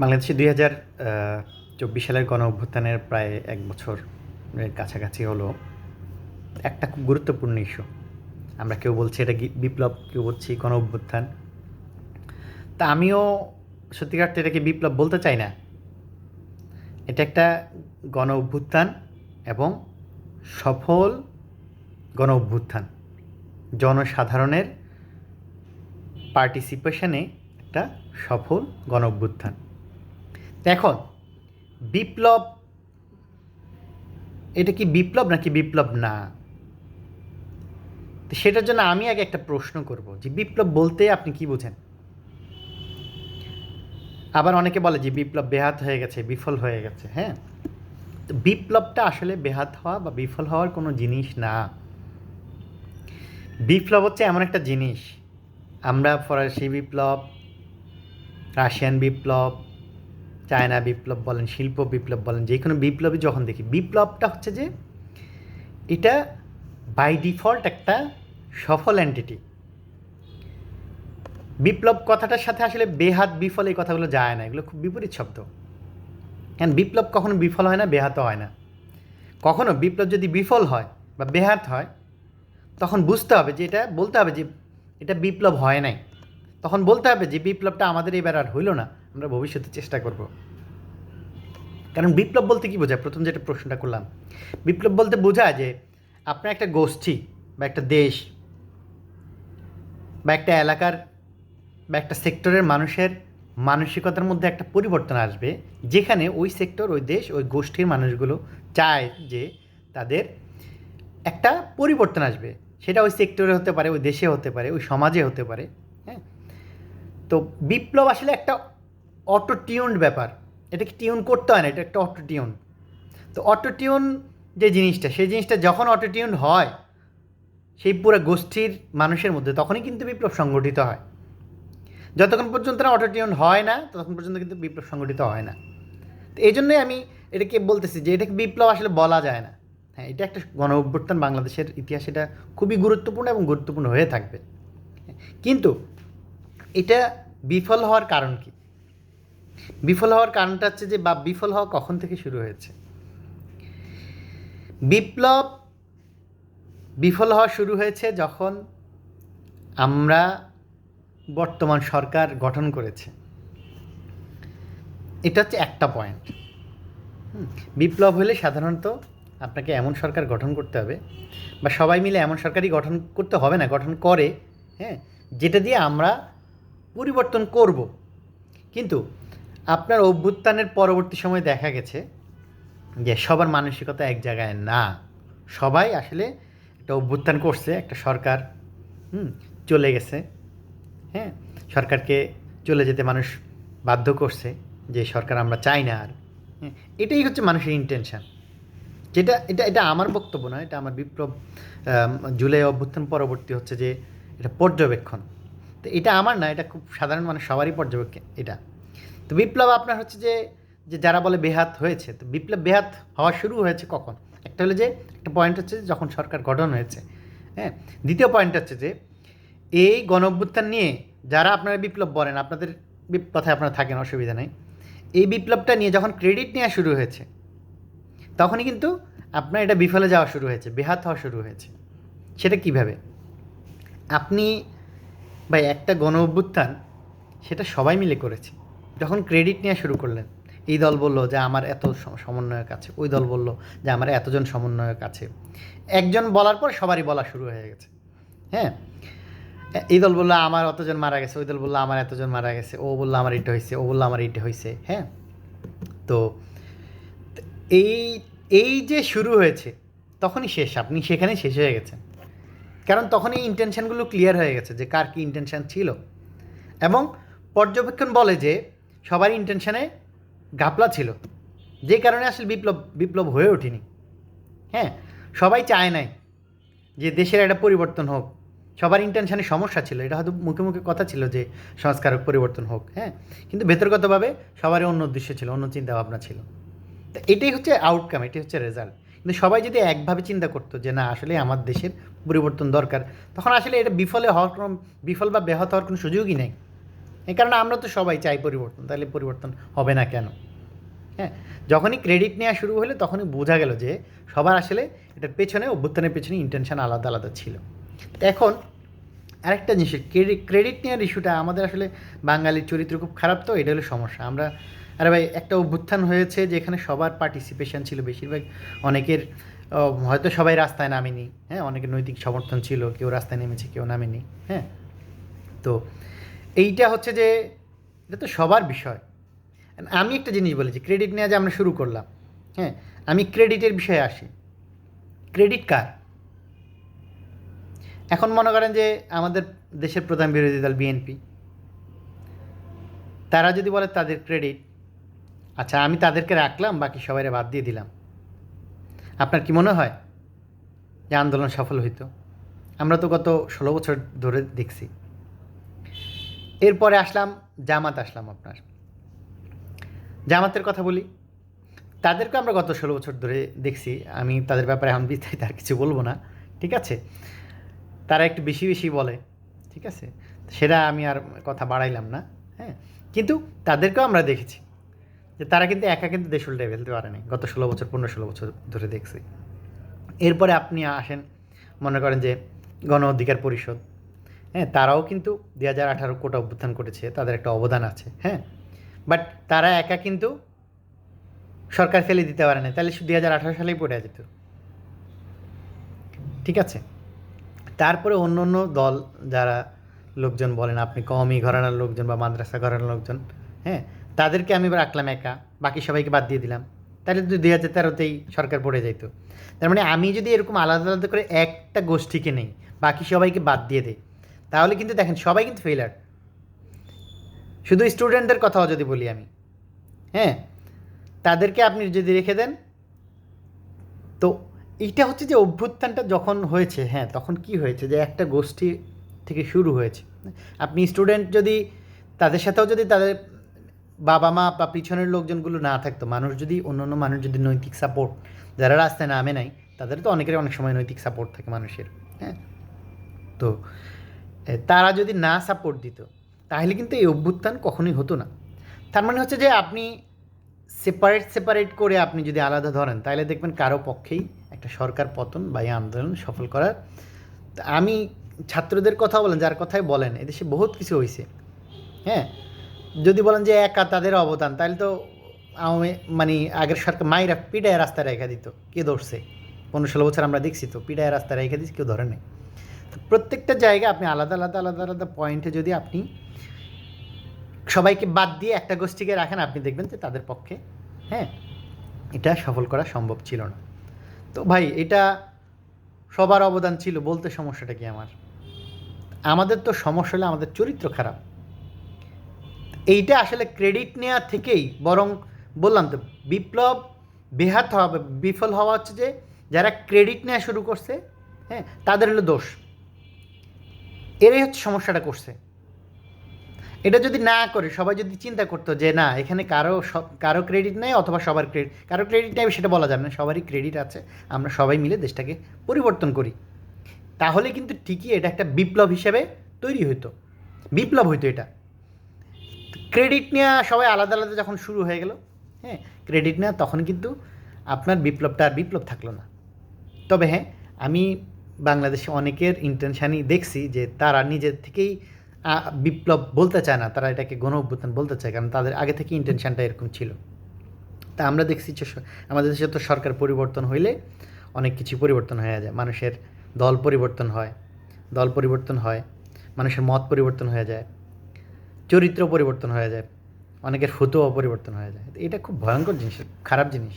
বাংলাদেশে দুই হাজার চব্বিশ সালের গণ অভ্যুত্থানের প্রায় এক বছর কাছাকাছি হলো। একটা খুব গুরুত্বপূর্ণ ইস্যু আমরা কেউ বলছি এটা বিপ্লব, কেউ বলছি গণ অভ্যুত্থান। তা আমিও সত্যিকার এটাকে বিপ্লব বলতে চাই না। এটা একটা গণ অভ্যুত্থান এবং সফল গণ অভ্যুত্থান। জনসাধারণের পার্টিসিপেশনে একটা সফল গণ অভ্যুত্থান। এখন বিপ্লব, এটা কি বিপ্লব নাকি বিপ্লব না? তো সেটার জন্য আমি আগে একটা প্রশ্ন করব যে বিপ্লব বলতে আপনি কি বোঝেন? আবার অনেকে বলে যে বিপ্লব বেহাত হয়ে গেছে, বিফল হয়ে গেছে হ্যাঁ? তো বিপ্লবটা আসলে বেহাত হওয়া বা বিফল হওয়ার কোনো জিনিস না। বিপ্লব হচ্ছে এমন একটা জিনিস। আমরা ফরাসি বিপ্লব, রাশিয়ান বিপ্লব চায়না বিপ্লব বলেন, শিল্প বিপ্লব বলেন, যে কোনো বিপ্লবই যখন দেখি, বিপ্লবটা হচ্ছে যে এটা বাই ডিফল্ট একটা সফল অ্যান্টিটি বিপ্লব কথাটার সাথে আসলে বেহাত বিফল এই কথাগুলো যায় না, এগুলো খুব বিপরীত শব্দ। কারণ বিপ্লব কখনো বিফল হয় না বেহাত হয় না। কখনো বিপ্লব যদি বিফল হয় বা বেহাত হয়, তখন বুঝতে হবে যে এটা, বলতে হবে যে এটা বিপ্লব হয় নাই। তখন বলতে হবে যে বিপ্লবটা আমাদের এবার আর হইল না, আমরা ভবিষ্যতে চেষ্টা করব। কারণ বিপ্লব বলতে কি বোঝায়? প্রথম যেটা প্রশ্নটা করলাম, বিপ্লব বলতে বোঝায় যে আপনার একটা গোষ্ঠী বা একটা দেশ বা একটা এলাকার বা একটা সেক্টরের মানুষের মানসিকতার মধ্যে একটা পরিবর্তন আসবে, যেখানে ওই সেক্টর, ওই দেশ, ওই গোষ্ঠীর মানুষগুলো চায় যে তাদের একটা পরিবর্তন আসবে। সেটা ওই সেক্টরে হতে পারে, ওই দেশে হতে পারে, ওই সমাজে হতে পারে হ্যাঁ? তো বিপ্লব আসলে একটা অটো টিউনড ব্যাপার। এটাকে টিউন করতে হয় না, এটা একটা অটো টিউন তো অটো টিউন যে জিনিসটা, সেই জিনিসটা যখন অটো টিউন হয়, সেই পুরো গোষ্ঠীর মানুষের মধ্যে, তখনই কিন্তু বিপ্লব সংগঠিত হয়। যতক্ষণ পর্যন্ত না অটো টিউন হয় না, ততক্ষণ পর্যন্ত কিন্তু বিপ্লব সংগঠিত হয় না। তো এই জন্যই আমি এটাকে বলতেছি যে এটাকে বিপ্লব আসলে বলা যায় না। হ্যাঁ এটা একটা গণ অভ্যুত্থান, বাংলাদেশের ইতিহাসে এটা খুবই গুরুত্বপূর্ণ এবং গুরুত্বপূর্ণ হয়ে থাকবে। কিন্তু এটা বিফল হওয়ার কারণ কি? বিফল হওয়ার কারণটা হচ্ছে যে, বা বিফল হওয়া কখন থেকে শুরু হয়েছে? বিপ্লব বিফল হওয়া শুরু হয়েছে যখন আমরা বর্তমান সরকার গঠন করেছে। এটা হচ্ছে একটা পয়েন্ট বিপ্লব হলে সাধারণত আপনাকে এমন সরকার গঠন করতে হবে, বা সবাই মিলে এমন সরকারই গঠন করতে হবে না, গঠন করে হ্যাঁ যেটা দিয়ে আমরা পরিবর্তন করব। কিন্তু আপনার অভ্যুত্থানের পরবর্তী সময় দেখা গেছে যে সবার মানসিকতা এক জায়গায় না। সবাই আসলে একটা অভ্যুত্থান করছে একটা সরকার হুম চলে গেছে। হ্যাঁ সরকারকে চলে যেতে মানুষ বাধ্য করছে যে সরকার আমরা চাই না আর। হ্যাঁ, এটাই হচ্ছে মানুষের ইন্টেনশন যেটা এটা এটা আমার বক্তব্য নয় এটা আমার বিপ্লব জুলাই অভ্যুত্থান পরবর্তী হচ্ছে যে এটা পর্যবেক্ষণ। তো এটা আমার না এটা খুব সাধারণ মানুষ সবারই পর্যবেক্ষণ এটা। তো বিপ্লব আপনার হচ্ছে যে যে যারা বলে বেহাত হয়েছে, তো বিপ্লব বেহাত হওয়া শুরু হয়েছে কখন? একটা হলো যে, একটা পয়েন্ট হচ্ছে যখন সরকার গঠন হয়েছে হ্যাঁ? দ্বিতীয় পয়েন্ট হচ্ছে যে, এই গণ নিয়ে যারা আপনারা বিপ্লব বলেন, আপনাদের কথায় আপনারা থাকেন, অসুবিধা নেই। এই বিপ্লবটা নিয়ে যখন ক্রেডিট নেওয়া শুরু হয়েছে, তখনই কিন্তু আপনার এটা বিফলে যাওয়া শুরু হয়েছে, বেহাত হওয়া শুরু হয়েছে। সেটা কীভাবে? আপনি ভাই, একটা গণ অভ্যুত্থান সেটা সবাই মিলে করেছে। যখন ক্রেডিট নেওয়া শুরু করলেন, এই দল বলল যে আমার এত সমন্বয়ক আছে, ওই দল বলল যে আমার এতজন সমন্বয়ক আছে। একজন বলার পর সবারই বলা শুরু হয়ে গেছে। হ্যাঁ? এই দল বলল আমার অতজন মারা গেছে, ওই দল বলল আমার এতজন মারা গেছে, ও বলল আমার এটা হয়েছে, ও বলল আমার এইটা হয়েছে। হ্যাঁ? তো এই এই যে শুরু হয়েছে, তখনই শেষ, আপনি সেখানেই শেষ হয়ে গেছেন। কারণ তখন এই ইন্টেনশনগুলো ক্লিয়ার হয়ে গেছে যে কার কী ইন্টেনশন ছিল। এবং পর্যবেক্ষণ বলে যে সবার ইন্টেনশনে গাপলা ছিল। যে কারণে আসলে বিপ্লব বিপ্লব হয়ে ওঠেনি। হ্যাঁ সবাই চায় নাই যে দেশের একটা পরিবর্তন হোক। সবার ইন্টেনশনে সমস্যা ছিল। এটা হয়তো মুখে মুখে কথা ছিল যে সংস্কারক পরিবর্তন হোক। হ্যাঁ কিন্তু ভেতরগতভাবে সবারই অন্য উদ্দেশ্য ছিল, অন্য চিন্তা ভাবনা ছিল। তো এটাই হচ্ছে আউটকাম এটাই হচ্ছে রেজাল্ট কিন্তু সবাই যদি একভাবে চিন্তা করতো যে না, আসলে আমার দেশের পরিবর্তন দরকার, তখন আসলে এটা বিফলে হওয়ার কোনো, বিফল বা ব্যাহত হওয়ার কোনো সুযোগই নেই। এই কারণে আমরা তো সবাই চাই পরিবর্তন, তাহলে পরিবর্তন হবে না কেন? হ্যাঁ যখনই ক্রেডিট নেওয়া শুরু হলো, তখনই বোঝা গেল যে সবার আসলে এটার পেছনে, অভ্যুত্থানের পেছনে ইন্টেনশন আলাদা আলাদা ছিল। এখন আরেকটা জিনিস ক্রেডিট ক্রেডিট নেওয়ার ইস্যুটা আমাদের আসলে বাঙালির চরিত্র খুব খারাপ তো এটা হলো সমস্যা। আমরা, আরে ভাই, একটা অভ্যুত্থান হয়েছে যেখানে সবার পার্টিসিপেশন ছিল বেশিরভাগ, অনেকের হয়তো সবাই রাস্তায় নামেনি। হ্যাঁ অনেকের নৈতিক সমর্থন ছিল, কেউ রাস্তায় নেমেছে, কেউ নামেনি। হ্যাঁ তো এইটা হচ্ছে যে, এটা তো সবার বিষয়। আমি একটা জিনিস বলেছি ক্রেডিট নেওয়া যে আমরা শুরু করলাম হ্যাঁ? আমি ক্রেডিটের বিষয়ে আসি। ক্রেডিট কার? এখন মনে করেন যে, আমাদের দেশের প্রধান বিরোধী দল বিএনপি তারা যদি বলে তাদের ক্রেডিট আচ্ছা আমি তাদেরকে রাখলাম, বাকি সবাইরে বাদ দিয়ে দিলাম। আপনার কি মনে হয় যে আন্দোলন সফল হইতো? আমরা তো গত ষোলো বছর ধরে দেখছি। এরপরে আসলাম, জামাত আসলাম আপনার। জামাতের কথা বলি। তাদেরকে আমরা গত ষোলো বছর ধরে দেখছি। আমি তাদের ব্যাপারে এখন বিস্তারিত আর কিছু বলব না, ঠিক আছে? তারা একটু বেশি বেশি বলে, ঠিক আছে? সেটা আমি আর কথা বাড়াইলাম না হ্যাঁ? কিন্তু তাদেরকেও আমরা দেখেছি যে তারা কিন্তু একা কিন্তু দেশ উল্টে ফেলতে পারেনি গত ষোলো বছর, পনেরো ষোলো বছর ধরে দেখছি। এরপরে আপনি আসেন, মনে করেন যে গণ অধিকার পরিষদ হ্যাঁ তারাও কিন্তু দুই হাজার আঠারো কোটা অভ্যুত্থান করেছে, তাদের একটা অবদান আছে হ্যাঁ। বাট তারা একা কিন্তু সরকার ফেলে দিতে পারে না, তাহলে দুই হাজার আঠারো সালেই পড়ে যেত। ঠিক আছে? তারপরে অন্য অন্য দল যারা লোকজন বলেন, আপনি কমই ঘরানার লোকজন বা মাদ্রাসা ঘরানার লোকজন হ্যাঁ তাদেরকে আমি রাখলাম একা, বাকি সবাইকে বাদ দিয়ে দিলাম। তাহলে তো দুই হাজার তেরোতেই সরকার পড়ে যেত তার মানে আমি যদি এরকম আলাদা আলাদা করে একটা গোষ্ঠীকে নেই, বাকি সবাইকে বাদ দিয়ে দিই তাহলে কিন্তু দেখেন, সবাই কিন্তু ফেলার শুধু স্টুডেন্টদের কথাও যদি বলি আমি হ্যাঁ? তাদেরকে আপনি যদি রেখে দেন, তো এইটা হচ্ছে যে অভ্যুত্থানটা যখন হয়েছে হ্যাঁ তখন কি হয়েছে? যে একটা গোষ্ঠী থেকে শুরু হয়েছে। আপনি স্টুডেন্ট যদি, তাদের সাথেও যদি তাদের বাবা মা বা পিছনের লোকজনগুলো না থাকতো, মানুষ যদি অন্য অন্য মানুষ যদি নৈতিক সাপোর্ট যারা রাস্তায় নামে নাই, তাদের তো অনেকের অনেক সময় নৈতিক সাপোর্ট থাকে মানুষের হ্যাঁ? তো তারা যদি না সাপোর্ট দিত, তাহলে কিন্তু এই অভ্যুত্থান কখনোই হতো না। তার মানে হচ্ছে যে আপনি সেপারেট সেপারেট করে আপনি যদি আলাদা ধরেন, তাহলে দেখবেন কারও পক্ষেই একটা সরকার পতন বা এই আন্দোলন সফল করার। আমি ছাত্রদের কথা বলেন, যার কথাই বলেন, এদেশে বহুত কিছু হয়েছে হ্যাঁ? যদি বলেন যে একা তাদের অবদান, তাহলে তো আওয়ামী মানে আগের সরকার মাইরা পিডায় রাস্তায় রেখে দিত। কে ধরছে? পনেরো ষোলো বছর আমরা দেখছি তো পিডায় রাস্তায় রেখে দিচ্ছে কেউ ধরে নেই। প্রত্যেকটা জায়গায় আপনি আলাদা আলাদা আলাদা আলাদা পয়েন্টে যদি আপনি সবাইকে বাদ দিয়ে একটা গোষ্ঠীকে রাখেন, আপনি দেখবেন যে তাদের পক্ষে হ্যাঁ এটা সফল করা সম্ভব ছিল না। তো ভাই, এটা সবার অবদান ছিল, বলতে সমস্যাটা কি আমার? আমাদের তো সমস্যা হলে আমাদের চরিত্র খারাপ। এইটা আসলে ক্রেডিট নেওয়া থেকেই, বরং বললাম তো, বিপ্লব বেহাত হওয়া, বিফল হওয়া হচ্ছে যে, যারা ক্রেডিট নেওয়া শুরু করছে হ্যাঁ তাদের হলো দোষ। এরাই হচ্ছে সমস্যাটা করছে। এটা যদি না করে, সবাই যদি চিন্তা করতো যে না, এখানে কারও কারও ক্রেডিট নেই অথবা সবার ক্রেডিট কারও ক্রেডিট নেই সেটা বলা যাবে না, সবারই ক্রেডিট আছে, আমরা সবাই মিলে দেশটাকে পরিবর্তন করি। তাহলে কিন্তু ঠিকই এটা একটা বিপ্লব হিসেবে তৈরি হতো বিপ্লব হইতো এটা। ক্রেডিট নেওয়া সবাই আলাদা আলাদা যখন শুরু হয়ে গেল হ্যাঁ ক্রেডিট নেওয়া তখন কিন্তু আপনার বিপ্লবটা আর বিপ্লব থাকল না। তবে হ্যাঁ আমি বাংলাদেশে অনেকের ইন্টেনশানই দেখছি যে তারা নিজের থেকেই বিপ্লব বলতে চায় না, তারা এটাকে গণ অভ্যুত্থান বলতে চায়, কারণ তাদের আগে থেকে ইন্টেনশানটা এরকম ছিল। তা আমরা দেখছি যে আমাদের দেশে তো সরকার পরিবর্তন হইলে অনেক কিছু পরিবর্তন হয়ে যায়। মানুষের দল পরিবর্তন হয়, দল পরিবর্তন হয়, মানুষের মত পরিবর্তন হয়ে যায়, চরিত্র পরিবর্তন হয়ে যায়, অনেকের ফুতুও পরিবর্তন হয়ে যায়। এটা খুব ভয়ঙ্কর জিনিস, খারাপ জিনিস।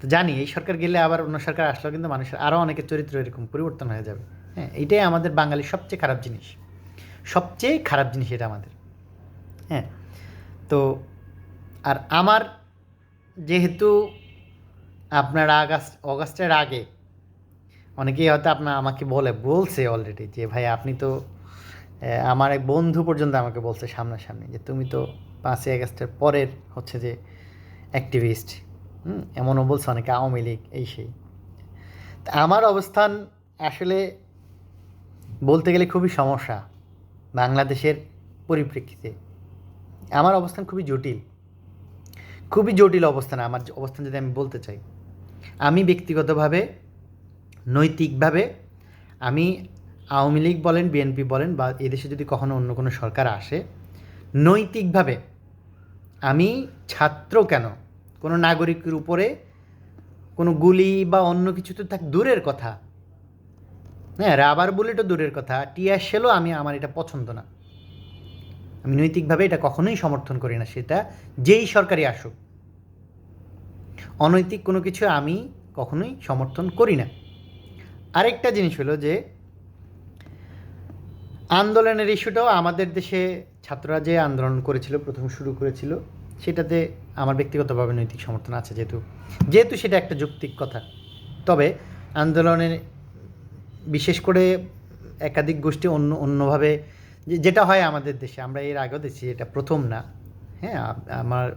তো জানি, এই সরকার গেলে আবার অন্য সরকার আসলেও কিন্তু মানুষের আরও অনেকের চরিত্র এরকম পরিবর্তন হয়ে যাবে। হ্যাঁ এটাই আমাদের বাঙালির সবচেয়ে খারাপ জিনিস। সবচেয়ে খারাপ জিনিস এটা আমাদের। হ্যাঁ তো আর আমার যেহেতু আপনার আগস্ট, অগাস্টের আগে অনেকেই হয়তো আপনার আমাকে বলে, বলছে অলরেডি যে, ভাই, আপনি তো আমার এক বন্ধু পর্যন্ত আমাকে বলছে সামনাসামনি যে, তুমি তো পাঁচই আগস্টের পরের হচ্ছে যে অ্যাক্টিভিস্ট এমনও বলছে অনেকে আওয়ামী লীগ, এই সেই। আমার অবস্থান আসলে বলতে গেলে খুবই সমস্যা বাংলাদেশের পরিপ্রেক্ষিতে। আমার অবস্থান খুবই জটিল। খুবই জটিল অবস্থান, আমার অবস্থান যদি আমি বলতে চাই। আমি ব্যক্তিগতভাবে, নৈতিকভাবে, আমি আওয়ামী লীগ বলেন, বিএনপি বলেন বা এদেশে যদি কখনো অন্য কোনো সরকার আসে, নৈতিকভাবে আমি ছাত্র কেন? কোনো নাগরিকের উপরে কোনো গুলি বা অন্য কিছু তো থাক, দূরের কথা। হ্যাঁ রাবার বুলেটও দূরের কথা। টিয়ার শেলও আমি, আমার এটা পছন্দ না। আমি নৈতিকভাবে এটা কখনোই সমর্থন করি না, সেটা যেই সরকারি আসুক। অনৈতিক কোনো কিছু আমি কখনোই সমর্থন করি না। আরেকটা জিনিস হলো যে, আন্দোলনের ইস্যুটাও আমাদের দেশে ছাত্ররা যে আন্দোলন করেছিল, প্রথম শুরু করেছিল সেটাতে আমার ব্যক্তিগতভাবে নৈতিক সমর্থন আছে যেহেতু যেহেতু সেটা একটা যৌক্তিক কথা। তবে আন্দোলনের বিশেষ করে একাধিক গোষ্ঠী অন্য, অন্যভাবে যেটা হয় আমাদের দেশে, আমরা এর আগেও দেখছি এটা প্রথম না। হ্যাঁ আমার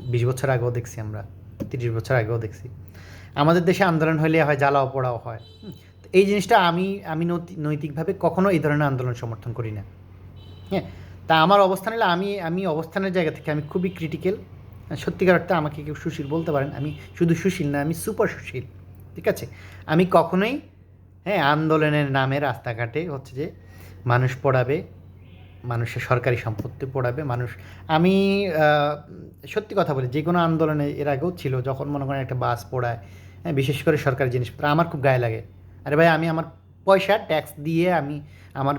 বিশ বছর আগেও দেখছি আমরা, তিরিশ বছর আগেও দেখছি। আমাদের দেশে আন্দোলন হলে হয় জ্বালাও পোড়াও হয়। এই জিনিসটা আমি আমি নৈতি- নৈতিকভাবে কখনো এই ধরনের আন্দোলন সমর্থন করি না। হ্যাঁ তা আমার অবস্থান হলে আমি আমি অবস্থানের জায়গা থেকে আমি খুবই ক্রিটিক্যাল সত্যিকার অর্থে আমাকে কেউ সুশীল বলতে পারেন, আমি শুধু সুশীল না, আমি সুপার সুশীল, ঠিক আছে? আমি কখনোই হ্যাঁ আন্দোলনের নামে রাস্তাঘাটে হচ্ছে যে মানুষ পড়াবে, মানুষের সরকারি সম্পত্তি পড়াবে, মানুষ, আমি সত্যি কথা বলি, যে কোনো আন্দোলনে এর আগেও ছিল, যখন মনে করেন একটা বাস পড়ায় হ্যাঁ বিশেষ করে সরকারি জিনিসপত্র, আমার খুব গায়ে লাগে। আরে ভাই, আমি আমার পয়সা ট্যাক্স দিয়ে আমি আমার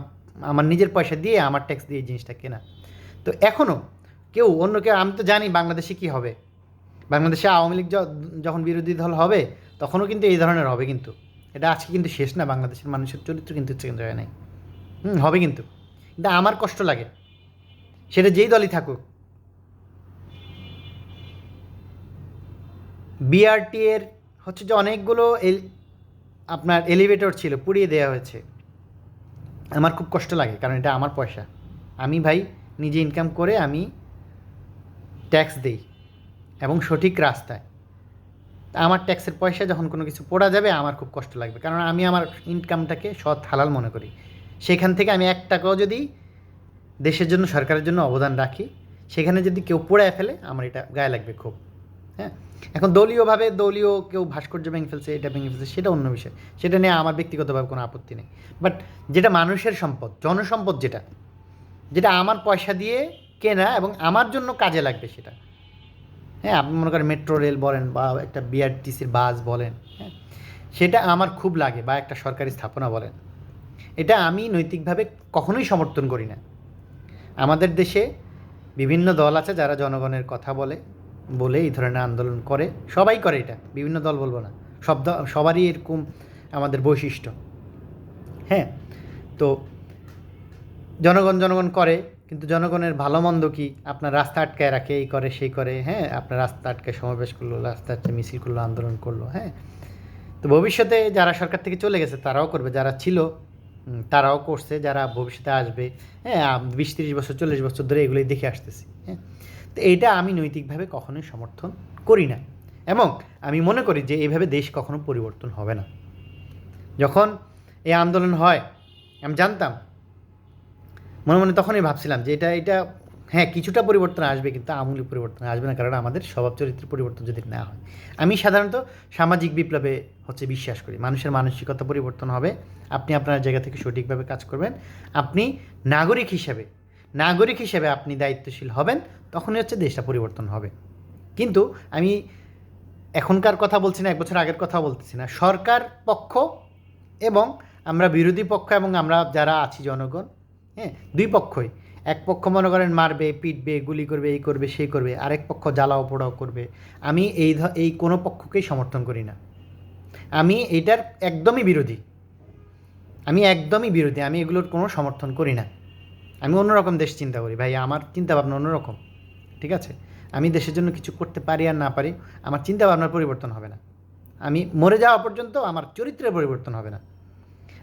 আমার নিজের পয়সা দিয়ে আমার ট্যাক্স দিয়ে জিনিসটা কেনা। তো এখনও কেউ অন্য কেউ, আমি তো জানি বাংলাদেশে কি হবে। বাংলাদেশে আওয়ামী লীগ যখন বিরোধী দল হবে, তখনও কিন্তু এই ধরনের হবে কিন্তু। এটা আজকে কিন্তু শেষ না, বাংলাদেশের মানুষের চরিত্র কিন্তু চেঞ্জ হয় নাই। হুম, হবে কিন্তু। কিন্তু আমার কষ্ট লাগে। সেটা যেই দলই থাকুক। বিআরটি এর হচ্ছে যে অনেকগুলো আপনার এলিভেটর ছিল, পুড়িয়ে দেওয়া হয়েছে। আমার খুব কষ্ট লাগে, কারণ এটা আমার পয়সা। আমি ভাই নিজে ইনকাম করে আমি ট্যাক্স দিই এবং সঠিক রাস্তায়। আমার ট্যাক্সের পয়সা যখন কোনো কিছু পড়া যাবে, আমার খুব কষ্ট লাগবে। কারণ আমি আমার ইনকামটাকে সৎ হালাল মনে করি। সেখান থেকে আমি এক টাকাও যদি দেশের জন্য, সরকারের জন্য অবদান রাখি, সেখানে যদি কেউ পোড়ায় ফেলে, আমার এটা গায়ে লাগবে খুব। হ্যাঁ? এখন দলীয়ভাবে দলীয় কেউ ভাস্কর্য ভেঙে ফেলছে, এটা ভেঙে ফেলছে, সেটা অন্য বিষয়। সেটা নিয়ে আমার ব্যক্তিগতভাবে কোনো আপত্তি নেই। বাট যেটা মানুষের সম্পদ, জনসম্পদ যেটা যেটা আমার পয়সা দিয়ে কেনা এবং আমার জন্য কাজে লাগবে সেটা। হ্যাঁ আপনি মনে করেন মেট্রো রেল বলেন বা একটা বিআরটিসির বাস বলেন হ্যাঁ সেটা আমার খুব লাগে বা একটা সরকারি স্থাপনা বলেন। এটা আমি নৈতিকভাবে কখনোই সমর্থন করি না। আমাদের দেশে বিভিন্ন দল আছে যারা জনগণের কথা বলে বলে এই ধরনের আন্দোলন করে। সবাই করে এটা, বিভিন্ন দল বলব না। সব সবারই এরকম আমাদের বৈশিষ্ট্য। হ্যাঁ তো জনগণ জনগণ করে, কিন্তু জনগণের ভালো মন্দ কি? আপনার রাস্তা আটকায় রাখে, এই করে, সেই করে হ্যাঁ? আপনার রাস্তা আটকায় সমাবেশ করল, রাস্তা আটকে মিছিল করল, আন্দোলন করল হ্যাঁ? তো ভবিষ্যতে যারা সরকার থেকে চলে গেছে, তারাও করবে। যারা ছিল তারাও করছে, যারা ভবিষ্যতে আসবে হ্যাঁ? বিশ, তিরিশ বছর, চল্লিশ বছর ধরে এগুলোই দেখে আসতেছি হ্যাঁ? তো এইটা আমি নৈতিকভাবে কখনোই সমর্থন করি না। এবং আমি মনে করি যে এইভাবে দেশ কখনো পরিবর্তন হবে না। যখন এই আন্দোলন হয়, আমি জানতাম, মনে মনে তখনই ভাবছিলাম যে এটা এটা হ্যাঁ কিছুটা পরিবর্তন আসবে কিন্তু আমূল পরিবর্তন আসবে না, কারণ আমাদের স্বভাব চরিত্রের পরিবর্তন যদি না হয়। আমি সাধারণত সামাজিক বিপ্লবে হচ্ছে বিশ্বাস করি। মানুষের মানসিকতা পরিবর্তন হবে। আপনি আপনার জায়গা থেকে সঠিকভাবে কাজ করবেন। আপনি নাগরিক হিসেবে নাগরিক হিসেবে আপনি দায়িত্বশীল হবেন। তখনই হচ্ছে দেশটা পরিবর্তন হবে। কিন্তু আমি এখনকার কথা বলছি না, এক বছর আগের কথা বলতেছি না। সরকার পক্ষ এবং আমরা বিরোধী পক্ষ এবং আমরা যারা আছি জনগণ হ্যাঁ দুই পক্ষই। এক পক্ষ মনে করেন মারবে, পিটবে, গুলি করবে, এই করবে, সেই করবে। আরেক পক্ষ জ্বালাও, পোড়াও করবে। আমি এই এই কোনো পক্ষকেই সমর্থন করি না। আমি এটার একদমই বিরোধী। আমি একদমই বিরোধী। আমি এগুলোর কোনো সমর্থন করি না। আমি অন্যরকম দেশ চিন্তা করি। ভাই, আমার চিন্তা ভাবনা অন্যরকম। ঠিক আছে? আমি দেশের জন্য কিছু করতে পারি আর না পারি, আমার চিন্তা ভাবনার পরিবর্তন হবে না। আমি মরে যাওয়া পর্যন্ত আমার চরিত্রের পরিবর্তন হবে না।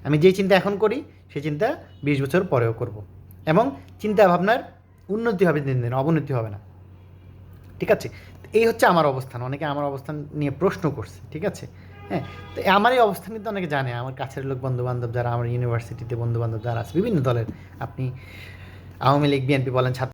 আমি যে চিন্তা এখন করি, সেই চিন্তা বিশ বছর পরেও করব। এবং চিন্তা ভাবনার উন্নতি হবে দিন দিন, অবনতি হবে না। ঠিক আছে? এই হচ্ছে আমার অবস্থান। অনেকে আমার অবস্থান নিয়ে প্রশ্ন করছে, ঠিক আছে? হ্যাঁ তো আমার এই অবস্থান কিন্তু অনেকে জানে। আমার কাছের লোক বন্ধু বান্ধব যারা, আমার ইউনিভার্সিটিতে বন্ধু বান্ধব যারা আছে, বিভিন্ন দলের। আপনি আওয়ামী লীগ, বিএনপি বলেন, ছাত্র